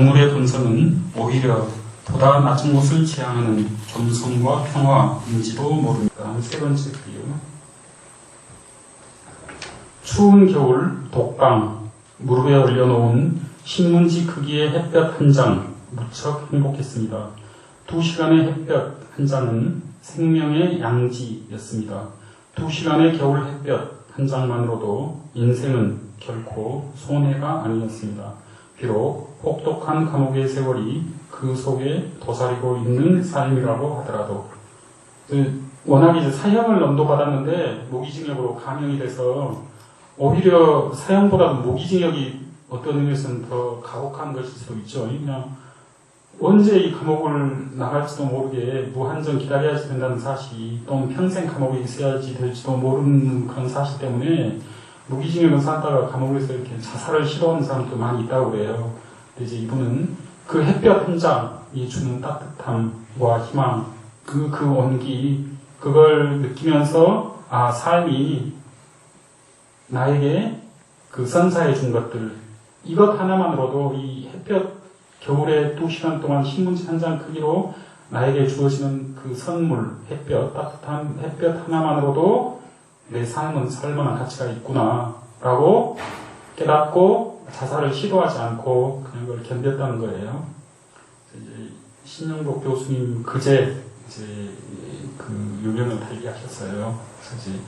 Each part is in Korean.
강물의 본성은 오히려 보다 낮은 곳을 지향하는 겸손과 평화인지도 모릅니다. 세 번째 글이요. 추운 겨울 독방 무릎에 올려놓은 신문지 크기의 햇볕 한 장 무척 행복했습니다. 두 시간의 햇볕 한 장은 생명의 양지였습니다. 두 시간의 겨울 햇볕 한 장만으로도 인생은 결코 손해가 아니었습니다. 비록 혹독한 감옥의 세월이 그 속에 도사리고 있는 삶이라고 하더라도 그 워낙 이제 사형을 넘도받았는데 무기징역으로 감형이 돼서 오히려 사형보다도 무기징역이 어떤 의미에서는 더 가혹한 것일 수도 있죠. 그냥 언제 이 감옥을 나갈지도 모르게 무한정 기다려야 된다는 사실이 또는 평생 감옥에 있어야지 될지도 모르는 그런 사실 때문에 무기징역을 살다가 감옥에서 이렇게 자살을 시도하는 사람도 많이 있다고 그래요. 이제 이분은 그 햇볕 한 장이 주는 따뜻함과 희망, 그, 그 온기, 그걸 느끼면서, 아, 삶이 나에게 그 선사해 준 것들, 이것 하나만으로도 이 햇볕, 겨울에 두 시간 동안 신문지 한 장 크기로 나에게 주어지는 그 선물, 햇볕, 따뜻한 햇볕 하나만으로도 내 삶은 살만한 가치가 있구나, 라고 깨닫고 자살을 시도하지 않고 그냥 그걸 견뎠다는 거예요. 이제 신영복 교수님 그제 이제 그 유명을 달리하셨어요. 그래서 이제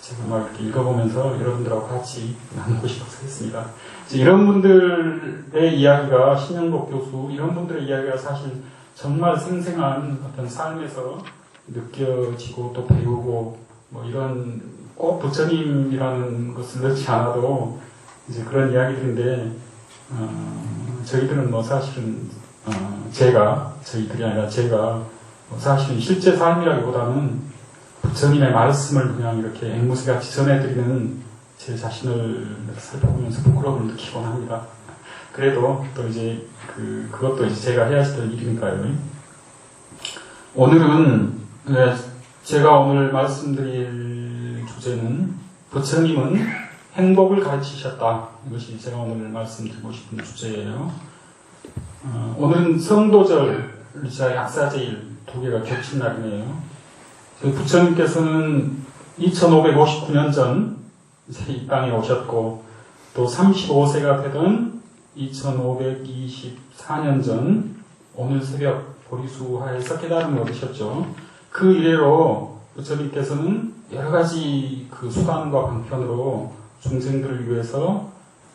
제가 막 이렇게 읽어보면서 여러분들하고 같이 나누고 싶어서 했습니다. 이런 분들의 이야기가 신영복 교수 이런 분들의 이야기가 사실 정말 생생한 어떤 삶에서 느껴지고 또 배우고 뭐 이런 꼭 부처님이라는 것을 넣지 않아도 이제 그런 이야기들인데 어, 저희들은 뭐 사실은 어, 제가 저희들이 아니라 제가 뭐 사실은 실제 삶이라기보다는 부처님의 말씀을 그냥 이렇게 앵무새 같이 전해드리는 제 자신을 살펴보면서 부끄러움을 느끼곤 합니다. 그래도 또 이제 그 그것도 이제 제가 해야 될 일이니까요. 오늘은 네, 제가 오늘 말씀드릴 주제는 부처님은 행복을 가르치셨다. 이것이 제가 오늘 말씀드리고 싶은 주제예요. 어, 오늘은 성도절, 자 약사제일 두 개가 겹친 날이네요. 부처님께서는 2559년 전 이 땅에 오셨고 또 35세가 되던 2524년 전 오늘 새벽 보리수하에서 깨달음을 얻으셨죠. 그 이래로 부처님께서는 여러 가지 그 수단과 방편으로 중생들을 위해서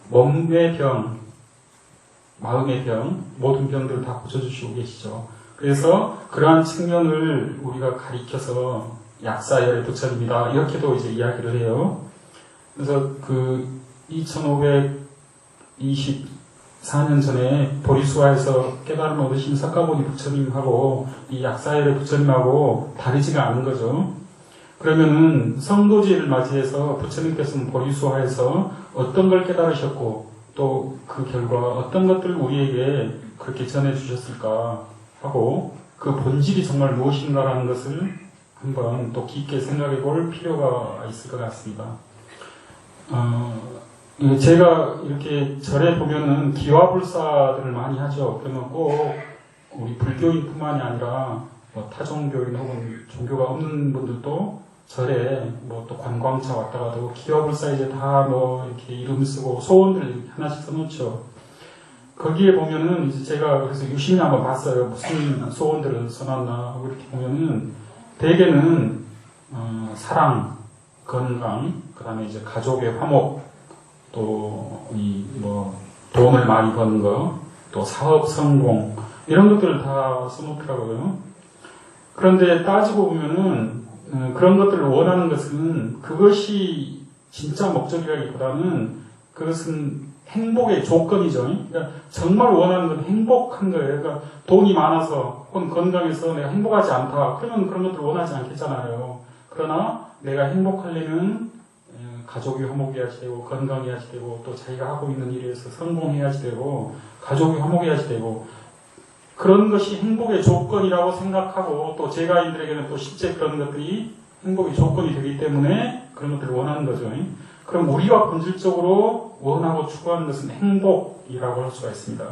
몸의 병, 마음의 병, 모든 병들을 다 고쳐주시고 계시죠. 그래서 그러한 측면을 우리가 가리켜서 약사열의 부처님이다. 이렇게도 이제 이야기를 해요. 그래서 그 2524년 전에 보리수화에서 깨달음을 얻으신 석가모니 부처님하고 이 약사열의 부처님하고 다르지가 않은 거죠. 그러면은 성도지를 맞이해서 부처님께서는 보리수화에서 어떤 걸 깨달으셨고 또 그 결과 어떤 것들을 우리에게 그렇게 전해주셨을까 하고 그 본질이 정말 무엇인가라는 것을 한번 또 깊게 생각해 볼 필요가 있을 것 같습니다. 어, 제가 이렇게 절에 보면은 기와불사들을 많이 하죠. 그러면 꼭 우리 불교인뿐만이 아니라 뭐 타종교인 혹은 종교가 없는 분들도 절에 뭐 또 관광차 왔다 가도 기와불사 이제 다뭐 이렇게 이름 쓰고 소원들 하나씩 써놓죠. 거기에 보면은 이제 제가 그래서 유심히 한번 봤어요. 무슨 소원들을 써놨나 하고 이렇게 보면은 대개는 어, 사랑, 건강, 그 다음에 이제 가족의 화목, 또 이 뭐 돈을 많이 버는 거, 또 사업 성공 이런 것들을 다 써놓더라고요. 그런데 따지고 보면은 어, 그런 것들을 원하는 것은 그것이 진짜 목적이라기보다는 그것은 행복의 조건이죠. 그러니까 정말 원하는 건 행복한 거예요. 그러니까 돈이 많아서 혹은 건강해서 내가 행복하지 않다. 그러면 그런 것들을 원하지 않겠잖아요. 그러나 내가 행복하려면 어, 가족이 화목해야지 되고 건강해야지 되고 또 자기가 하고 있는 일에서 성공해야지 되고 가족이 화목해야지 되고 그런 것이 행복의 조건이라고 생각하고 또 제가인들에게는 또 실제 그런 것들이 행복의 조건이 되기 때문에 그런 것들을 원하는 거죠. 그럼 우리가 본질적으로 원하고 추구하는 것은 행복이라고 할 수가 있습니다.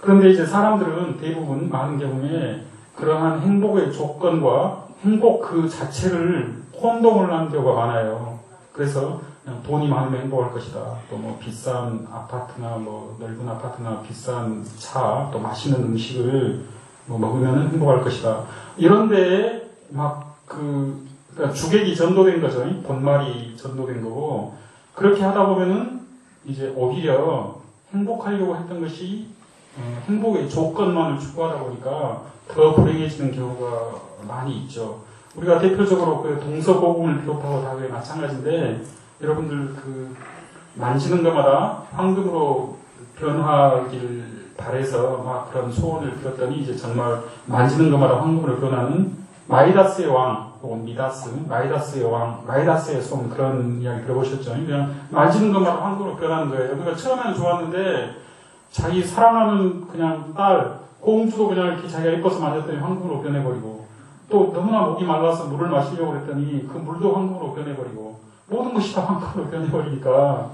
그런데 이제 사람들은 대부분 많은 경우에 그러한 행복의 조건과 행복 그 자체를 혼동을 하는 경우가 많아요. 그래서 그냥 돈이 많으면 행복할 것이다. 또 뭐 비싼 아파트나 뭐 넓은 아파트나 비싼 차, 또 맛있는 음식을 뭐 먹으면 행복할 것이다. 이런데 막그 그러니까 주객이 전도된 거죠. 본말이 전도된 거고 그렇게 하다 보면은 이제 오히려 행복하려고 했던 것이 어, 행복의 조건만을 추구하다 보니까 더 불행해지는 경우가 많이 있죠. 우리가 대표적으로 그 동서고금을 비롯하고 다 그게 마찬가지인데 여러분들 그 만지는 것마다 황금으로 변하기를 바래서 막 그런 소원을 빌었더니 이제 정말 만지는 것마다 황금으로 변하는 마이다스의 왕 혹은 미다스, 마이다스의 왕, 마이다스의 손 그런 이야기 들어보셨죠? 그냥 만지는 것마다 황금으로 변하는 거예요. 그러니까 처음에는 좋았는데 자기 사랑하는 그냥 딸 공주도 그냥 이렇게 자기가 예뻐서 만졌더니 황금으로 변해버리고 또 너무나 목이 말라서 물을 마시려고 그랬더니 그 물도 황금으로 변해버리고 모든 것이 다 황금으로 변해버리니까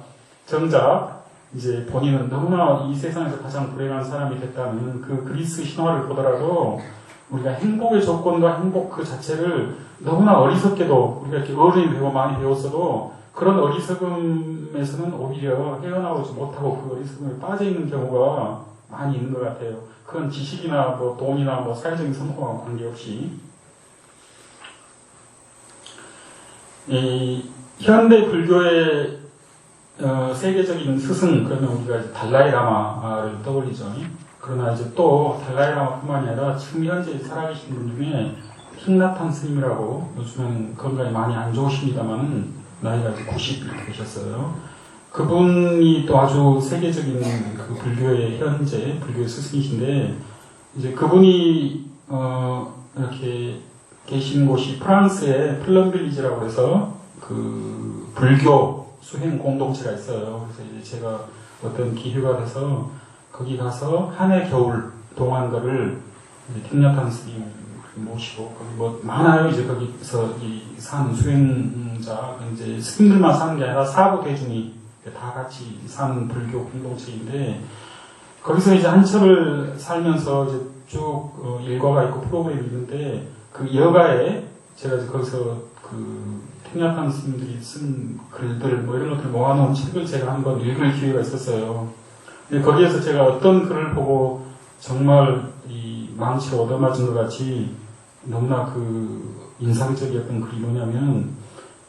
정작 이제 본인은 너무나 이 세상에서 가장 불행한 사람이 됐다는 그 그리스 신화를 보더라도 우리가 행복의 조건과 행복 그 자체를 너무나 어리석게도 우리가 이렇게 어른이 되고 많이 배웠어도 그런 어리석음에서는 오히려 헤어나오지 못하고 그 어리석음에 빠져 있는 경우가 많이 있는 것 같아요. 그건 지식이나 뭐 돈이나 뭐 사회적인 성공과 관계없이 이 현대 불교의 어, 세계적인 스승 그러면 우리가 달라이라마를 떠올리죠. 그러나 이제 또 달라이라마뿐만이 아니라 지금 현재 살아계신 분 중에 킹나탄 스님이라고 요즘은 건강이 많이 안 좋으십니다만은 나이가 이제 90 이렇게 되셨어요. 그분이 또 아주 세계적인 그 불교의 현재 불교의 스승이신데 이제 그분이 어 이렇게 계신 곳이 프랑스의 플럼빌리지라고 해서 그 불교 수행 공동체가 있어요. 그래서 이제 제가 어떤 기회가 돼서 거기 가서 한 해 겨울 동안 거를 탱냐탄 스님 모시고 거기 뭐 많아요. 이제 거기서 이 사는 수행자 이제 스님들만 사는 게 아니라 사부 대중이 다 같이 사는 불교 공동체인데 거기서 이제 한철을 살면서 이제 쭉 어, 일과가 있고 프로그램이 있는데 그 여가에 제가 거기서 그 통역한 스님들이 쓴 글들 뭐 이런 것들을 모아놓은 책을 제가 한 번 읽을 기회가 있었어요. 근데 거기에서 제가 어떤 글을 보고 정말 이 망치로 얻어맞은 것 같이 너무나 그 인상적이었던 글이 뭐냐면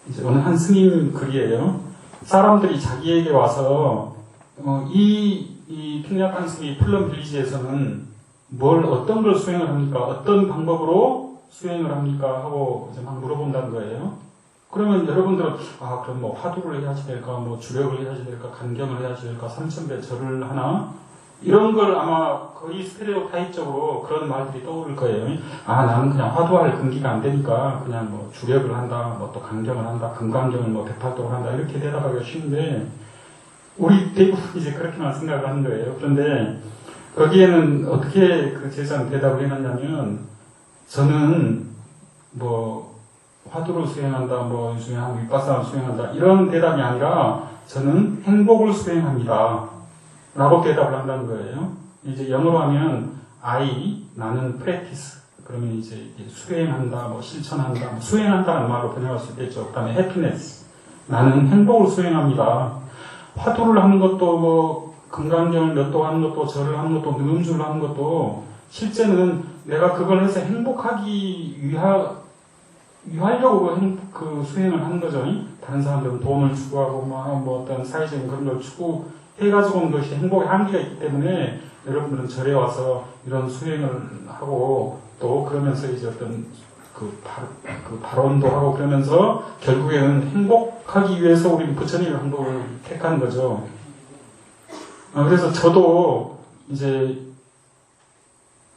이제 어느 한 스님 글이에요. 사람들이 자기에게 와서 어, 이, 이 핑약한 스님 플럼 빌리지에서는 뭘 어떤 걸 수행을 합니까? 어떤 방법으로 수행을 합니까? 하고 막 물어본다는 거예요. 그러면 여러분들은 아 그럼 뭐 화두를 해야지 될까, 뭐 주력을 해야지 될까, 간경을 해야지 될까, 삼천배 절을 하나 이런 걸 아마 거의 스테레오 타입적으로 그런 말들이 떠오를 거예요. 아 나는 그냥 화두할 근기가 안 되니까 그냥 뭐 주력을 한다, 뭐또 간경을 한다, 금강경을 뭐 백팔도를 한다 이렇게 대답하기가 쉬운데 우리 대부분 이제 그렇게만 생각을 하는 거예요. 그런데 거기에는 어떻게 그 제자는 대답을 해놨냐면 저는 뭐 화두를 수행한다, 뭐한 윗바사를 수행한다 이런 대답이 아니라 저는 행복을 수행합니다. 라고 대답을 한다는 거예요. 이제 영어로 하면 I 나는 practice 그러면 이제 수행한다, 뭐 실천한다, 뭐 수행한다는 말로 번역할 수 있겠죠. 그 다음에 happiness 나는 행복을 수행합니다. 화두를 하는 것도 뭐 금강경을 몇 도 하는 것도 절을 하는 것도 능음주를 하는 것도 실제는 내가 그걸 해서 행복하기 위하 위 하려고 그, 수행을 하는 거죠. 다른 사람들은 돈을 추구하고 뭐, 뭐 어떤 사회적인 그런 걸 추구해가지고 온 것이 행복의 한계가 있기 때문에 여러분들은 절에 와서 이런 수행을 하고 또 그러면서 이제 어떤 그, 발, 그 발언도 하고 그러면서 결국에는 행복하기 위해서 우리 부처님의 행복을 택하는 거죠. 아, 그래서 저도 이제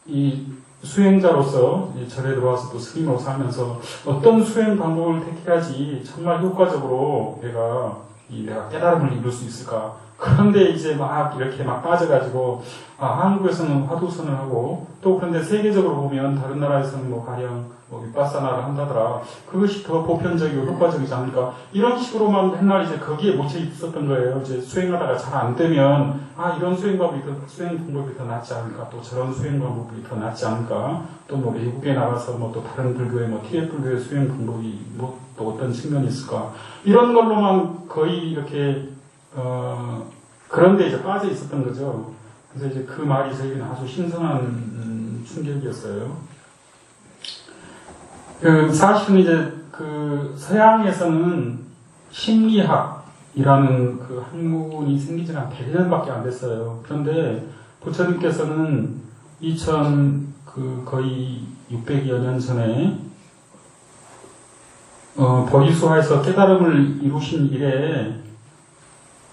이 수행자로서 절에 들어와서 또 스님으로 살면서 어떤 수행 방법을 택해야지 정말 효과적으로 내가 이 내가 깨달음을 이룰 수 있을까? 그런데 이제 막 이렇게 막 빠져가지고 아, 한국에서는 화두선을 하고 또 그런데 세계적으로 보면 다른 나라에서는 뭐 가령 뭐 윗바사나를 한다더라. 그것이 더 보편적이고 효과적이지 않을까? 이런 식으로만 맨날 이제 거기에 묻혀 있었던 거예요. 이제 수행하다가 잘 안 되면 아 이런 수행 방법이 더 수행 방법이 더 낫지 않을까? 또 저런 수행 방법이 더 낫지 않을까? 또 뭐 외국에 나가서 뭐 또 다른 불교의 뭐 티베트 불교의 수행 방법이 뭐 또 어떤 측면이 있을까? 이런 걸로만 거의 이렇게 어 그런 데 이제 빠져 있었던 거죠. 그래서 이제 그 말이 저에게는 아주 신선한 음, 충격이었어요. 그 사실은 이제 그 서양에서는 심리학이라는 그 학문이 생긴 지는 한 100년밖에 안 됐어요. 그런데 부처님께서는 2000 그 거의 600여 년 전에 어, 버리수화에서 깨달음을 이루신 이래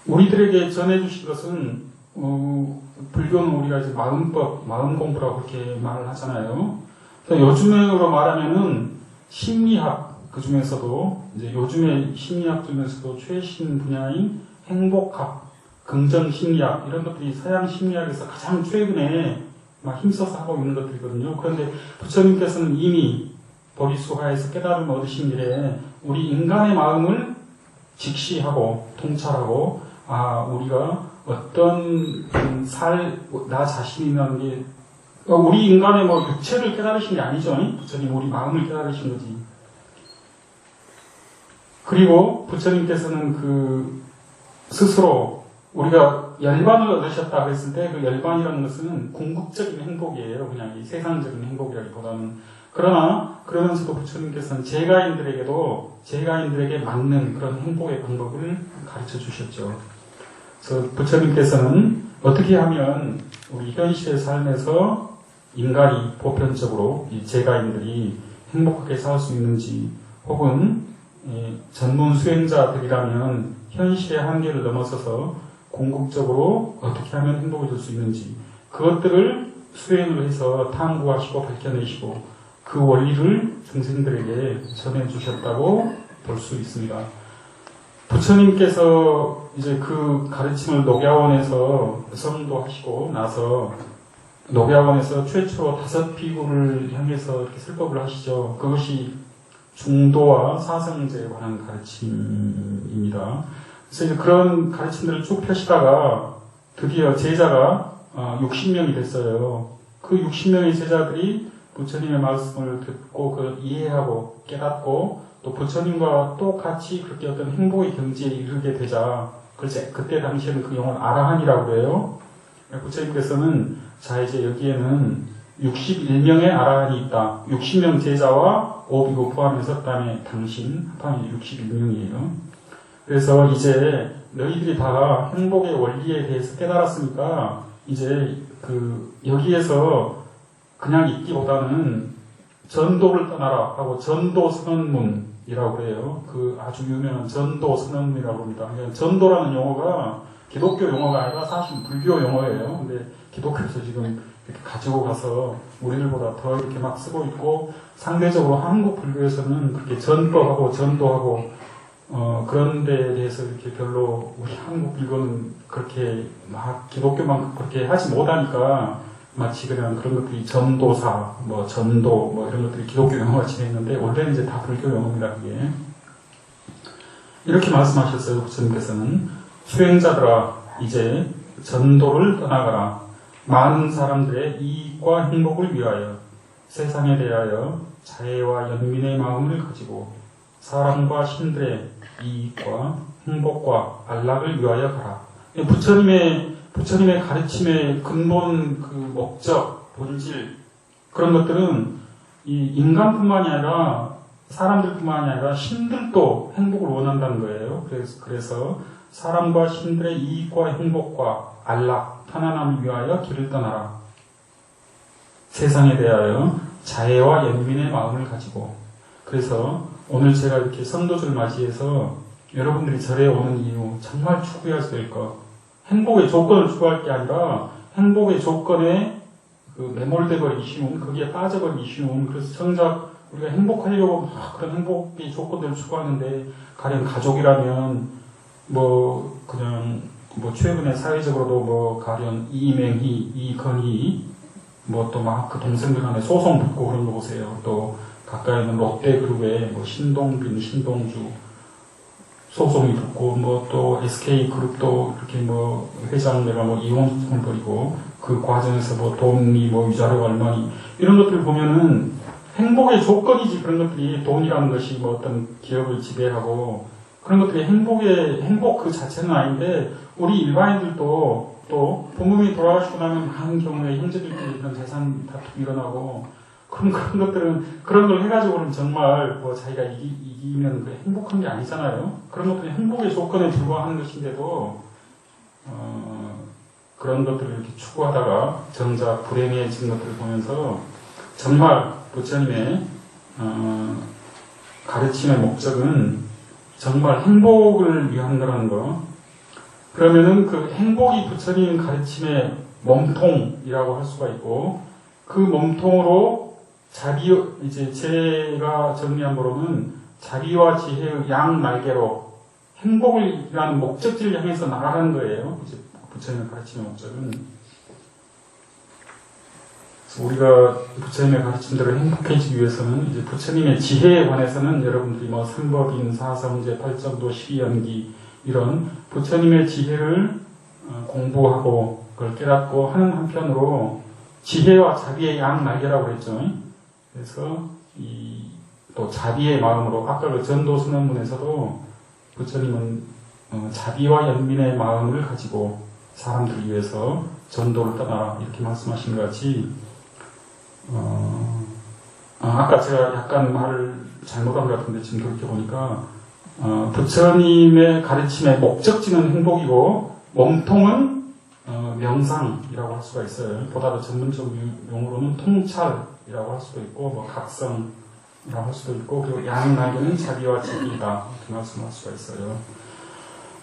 우리들에게 전해주신 것은 어, 불교는 우리가 이제 마음법, 마음 공부라고 그렇게 말을 하잖아요. 요즘으로 말하면은 심리학 그 중에서도 이제 요즘의 심리학 중에서도 최신 분야인 행복학, 긍정 심리학 이런 것들이 서양 심리학에서 가장 최근에 막 힘써서 하고 있는 것들이거든요. 그런데 부처님께서는 이미 보리수화에서 깨달음을 얻으신 일에 우리 인간의 마음을 직시하고 통찰하고 아 우리가 어떤 음, 살, 나 자신이라는 게, 어, 우리 인간의 뭐 육체를 깨달으신 게 아니죠. 부처님, 우리 마음을 깨달으신 거지. 그리고 부처님께서는 그, 스스로 우리가 열반을 얻으셨다 그랬을 때 그 열반이라는 것은 궁극적인 행복이에요. 그냥 이 세상적인 행복이라기보다는. 그러나, 그러면서도 부처님께서는 제가인들에게도 제가인들에게 맞는 그런 행복의 방법을 가르쳐 주셨죠. 그래서 부처님께서는 어떻게 하면 우리 현실의 삶에서 인간이 보편적으로 이 제가인들이 행복하게 살 수 있는지 혹은 이 전문 수행자들이라면 현실의 한계를 넘어서서 궁극적으로 어떻게 하면 행복해질 수 있는지 그것들을 수행을 해서 탐구하시고 밝혀내시고 그 원리를 중생들에게 전해주셨다고 볼 수 있습니다. 부처님께서 이제 그 가르침을 녹야원에서 성도하시고 나서 녹야원에서 최초로 다섯 비구를 향해서 이렇게 설법을 하시죠. 그것이 중도와 사성제에 관한 가르침입니다. 그래서 이제 그런 가르침들을 쭉 펴시다가 드디어 제자가 60명이 됐어요. 그 60명의 제자들이 부처님의 말씀을 듣고 그 이해하고 깨닫고 또 부처님과 똑같이 그렇게 어떤 행복의 경지에 이르게 되자 글쎄 그때 당시에는 그 용어를 아라한이라고 그래요. 부처님께서는 자 이제 여기에는 61명의 아라한이 있다. 60명 제자와 오비고 포함해서 그다음에 당신 합하면 61명이에요. 그래서 이제 너희들이 다 행복의 원리에 대해서 깨달았으니까 이제 그 여기에서 그냥 있기보다는 전도를 떠나라 하고 전도 선언문 이라고 그래요. 그 아주 유명한 전도 선언문이라고 합니다. 그러니까 전도라는 용어가 기독교 용어가 아니라 사실 불교 용어예요. 근데 기독교에서 지금 이렇게 가지고 가서 우리들보다 더 이렇게 막 쓰고 있고 상대적으로 한국 불교에서는 그렇게 전법하고 전도하고 어, 그런 데에 대해서 이렇게 별로 우리 한국 불교는 그렇게 막 기독교만 그렇게 하지 못하니까 마치 그냥 그런 것들이 전도사, 뭐 전도, 뭐 이런 것들이 기독교 용어가 지냈는데 원래는 이제 다 불교 용어입니다. 그게 이렇게 말씀하셨어요. 부처님께서는 수행자들아 이제 전도를 떠나가라. 많은 사람들의 이익과 행복을 위하여 세상에 대하여 자애와 연민의 마음을 가지고 사람과 신들의 이익과 행복과 안락을 위하여 가라. 부처님의 부처님의 가르침의 근본 그 목적, 본질 그런 것들은 이 인간뿐만이 아니라 사람들뿐만이 아니라 신들도 행복을 원한다는 거예요. 그래서, 그래서 사람과 신들의 이익과 행복과 안락, 편안함을 위하여 길을 떠나라. 세상에 대하여 자애와 연민의 마음을 가지고 그래서 오늘 제가 이렇게 성도절 맞이해서 여러분들이 절에 오는 이유 정말 추구해야 될 것. 행복의 조건을 추구할 게 아니라 행복의 조건에 그 매몰돼 버리기 쉬운 거기에 빠져버리기 쉬운 그래서 정작 우리가 행복하려고 막 그런 행복의 조건들을 추구하는데 가령 가족이라면 뭐 그냥 뭐 최근에 사회적으로도 뭐 가령 이맹희, 이건희 뭐 또 막 그 동생들 간에 소송 붙고 그런 거 보세요. 또 가까이 있는 롯데그룹에 뭐 신동빈, 신동주 소송이 붙고 뭐 또 SK 그룹도 이렇게 뭐 회장 내가 뭐 이혼 소송 벌이고 그 과정에서 뭐 돈이 뭐 위자료가 얼마니 이런 것들 보면은 행복의 조건이지 그런 것들이. 돈이라는 것이 뭐 어떤 기업을 지배하고 그런 것들이 행복의 행복 그 자체는 아닌데 우리 일반인들도 또 부모님이 돌아가시고 나면 많은 경우에 형제들끼리 이런 재산 다툼이 일어나고 그런 그런 것들은 그런 걸 해가지고는 정말 뭐 자기가 이기, 이기 면 그 행복한 게 아니잖아요. 그런 것들이 행복의 조건에 불과한 것인데도 어, 그런 것들을 이렇게 추구하다가 정작 불행해진 것들을 보면서 정말 부처님의 어, 가르침의 목적은 정말 행복을 위한 거라는 거. 그러면은 그 행복이 부처님 가르침의 몸통이라고 할 수가 있고 그 몸통으로 자비 이제 제가 정리한 거로는 자비와 지혜의 양 날개로 행복이라는 목적지를 향해서 나가는 거예요. 이제 부처님의 가르침의 목적은 우리가 부처님의 가르침대로 행복해지기 위해서는 이제 부처님의 지혜에 관해서는 여러분들이 뭐 삼법인, 사성제, 팔정도, 십이연기 이런 부처님의 지혜를 어, 공부하고 그걸 깨닫고 하는 한편으로 지혜와 자비의 양 날개라고 했죠. 그래서 이 또 자비의 마음으로 아까 그 전도 선언문에서도 부처님은 어, 자비와 연민의 마음을 가지고 사람들을 위해서 전도를 떠나라 이렇게 말씀하신 것 같이 어, 아, 까 제가 약간 말을 잘못한 것 같은데 지금 돌이켜보니까 어, 부처님의 가르침의 목적지는 행복이고 몸통은 어, 명상이라고 할 수가 있어요. 보다 더 전문적 용어로는 통찰이라고 할 수도 있고 뭐 각성이라고 할 수도 있고 그리고 양날개는 자비와 지혜이다 이렇게 말씀할 수가 있어요.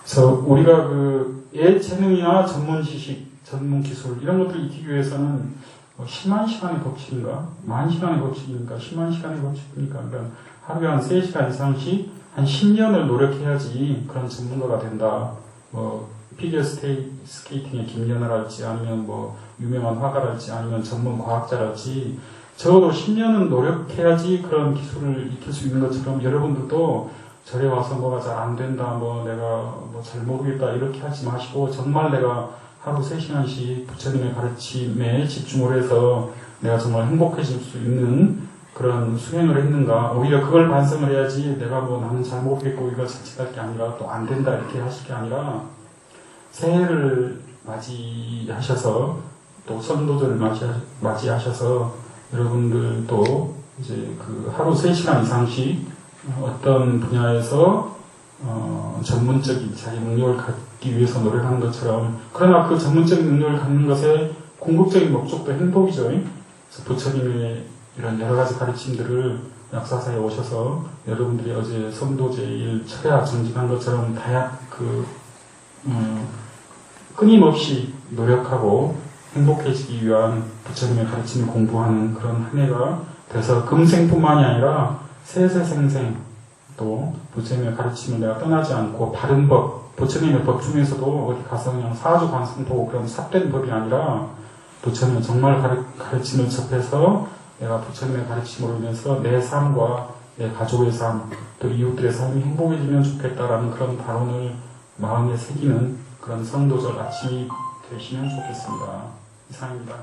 그래서 우리가 그 예체능이나 전문 지식, 전문 기술 이런 것들을 익히기 위해서는 뭐 10만 시간의 법칙인가? 만 시간의 법칙입니까? 10만 시간의? 그러니까 하루에 한 3시간 이상씩 한 10년을 노력해야지 그런 전문가가 된다. 뭐 피겨 스케이팅의 김연아랄지 아니면 뭐 유명한 화가랄지 아니면 전문 과학자랄지 적어도 10년은 노력해야지 그런 기술을 익힐 수 있는 것처럼 여러분들도 절에 와서 뭐가 잘 안 된다, 뭐 내가 뭐 잘 모르겠다 이렇게 하지 마시고 정말 내가 하루 3시간씩 부처님의 가르침에 집중을 해서 내가 정말 행복해질 수 있는 그런 수행을 했는가? 오히려 그걸 반성을 해야지 내가 뭐 나는 잘 모르겠고 이거 자칫할 게 아니라 또 안 된다 이렇게 하실 게 아니라 새해를 맞이하셔서 또 선도절을 맞이하, 맞이하 셔서 여러분들도 이제 그 하루 3시간 이상씩 어떤 분야에서 어, 전문적인 자기 능력을 갖기 위해서 노력 하는 것처럼 그러나 그 전문적인 능력을 갖는 것의 궁극적인 목적도 행복이죠. 그래서 부처님의 이런 여러 가지 가르침들을 약사사에 오셔서 여러분들이 어제 성도제일 철야 정진한 것처럼 다양 그 음, 끊임없이 노력하고 행복해지기 위한 부처님의 가르침을 공부하는 그런 한 해가 돼서 금생뿐만이 아니라 세세생생 또 부처님의 가르침을 내가 떠나지 않고 바른 법, 부처님의 법 중에서도 어디 가서 그냥 사주 관성 보고 그런 삿된 법이 아니라 부처님의 정말 가르, 가르 침을 접해서 내가 부처님의 가르침으로 인해서 내 삶과 내 가족의 삶, 또 이웃들의 삶이 행복해지면 좋겠다라는 그런 발언을 마음에 새기는 그런 성도절 아침이 되시면 좋겠습니다. 이상입니다.